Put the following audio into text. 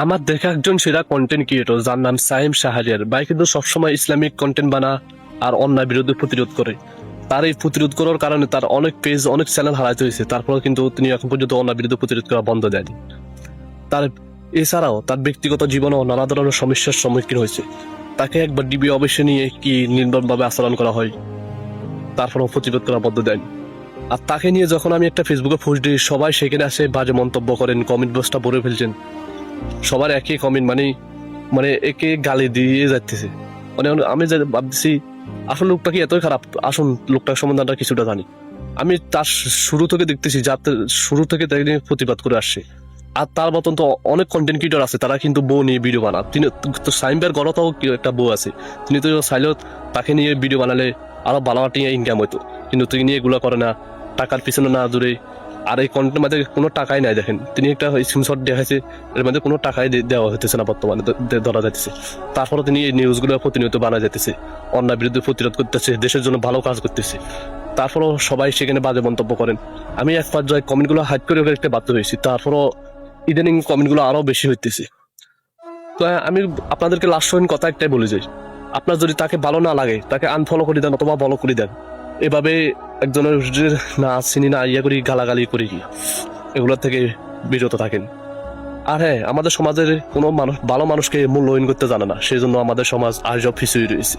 আমার দেখা একজন সেরা কন্টেন্ট ক্রিয়েটর যার নাম সাইম শাহরিয়ার। ভাই কিন্তু সবসময় ইসলামিক কন্টেন্ট বানা আর অন্যায় বিরুদ্ধে প্রতিরোধ করে। তার এই প্রতিরোধ করার কারণে তার অনেক পেজ অনেক চ্যানেল হারাইতে হয়েছে। তারপরে কিন্তু তিনি এখন পর্যন্ত অন্যায় বিরুদ্ধে প্রতিরোধ করা বন্ধ দেয়নি। তার এছাড়াও তার ব্যক্তিগত জীবনেও নানা ধরনের সমস্যার সম্মুখীন হয়েছে। তাকে একবার ডিবি অবশ্যই নিয়ে কি নির্মমভাবে আচরণ করা হয়, তারপরেও প্রতিরোধ করা বন্ধ দেয়নি। আর তাকে নিয়ে যখন আমি একটা ফেসবুকে পোস্ট দিই, সবাই সেখানে আসে বাজে মন্তব্য করেন কমেন্ট বক্সটা ভরে ফেলছেন। সবার একই কমেন্ট মানে মানে একে গালি দিয়ে যাচ্ছে মানে আমি যা ভাবতেছি, আসল লোকটা কি এতই খারাপ? আসুন লোকটার সম্বন্ধে কিছুটা জানি। আমি তার শুরু থেকে দেখতেছি, যাতে শুরু থেকে তাকে প্রতিবাদ করে আসছে। আর তার মতন তো অনেক কন্টেন্ট ক্রিয়েটর আছে, তারা কিন্তু বউ নিয়ে ভিডিও বানা তিনি তো সাইমবার গড়তাও একটা বউ আছে। তিনি তো চাইলেও তাকে নিয়ে ভিডিও বানালে আরও ভালো নিয়ে ইনকাম হইতো। কিন্তু তিনি এগুলো করে না। টাকার পিছনে না দূরে আর এই কন্টেন্টের মধ্যে কোনো টাকাই নাই দেখেন। তিনি একটা স্ক্রিনশট দেখাইছে এর মধ্যে কোনো টাকাই দেওয়া হইতেছে না বর্তমানে ধরা যাইতেছে। তারপরে তিনি এই নিউজগুলো প্রতিনিয়ত বানা যাইতেছে। অন্যায় বিরুদ্ধে প্রতিরোধ করতেছে দেশের জন্য ভালো কাজ করতেছে। তারপরও সবাই সেখানে বাজে মন্তব্য করেন। আমি এক পর্যায়ে কমেন্টগুলো হাইড করে একটা বাধ্য হয়েছি তারপরও ইদানিং কমেন্টগুলো আরও বেশি হইতেছে। তো হ্যাঁ, আমি আপনাদেরকে লাস্ট কথা একটাই বলে যাই আপনার যদি তাকে ভালো না লাগে তাকে আনফলো করে দেন অথবা ফলো করে দেন এভাবে একজনের না চিনি, না ইয়া করি, গালাগালি করি এগুলোর থেকে বিরত থাকেন। আর হ্যাঁ আমাদের সমাজের কোনো মানুষ, ভালো মানুষকে মূল্যায়ন করতে জানে না সেই জন্য আমাদের সমাজ আজও পিছিয়ে রয়েছে।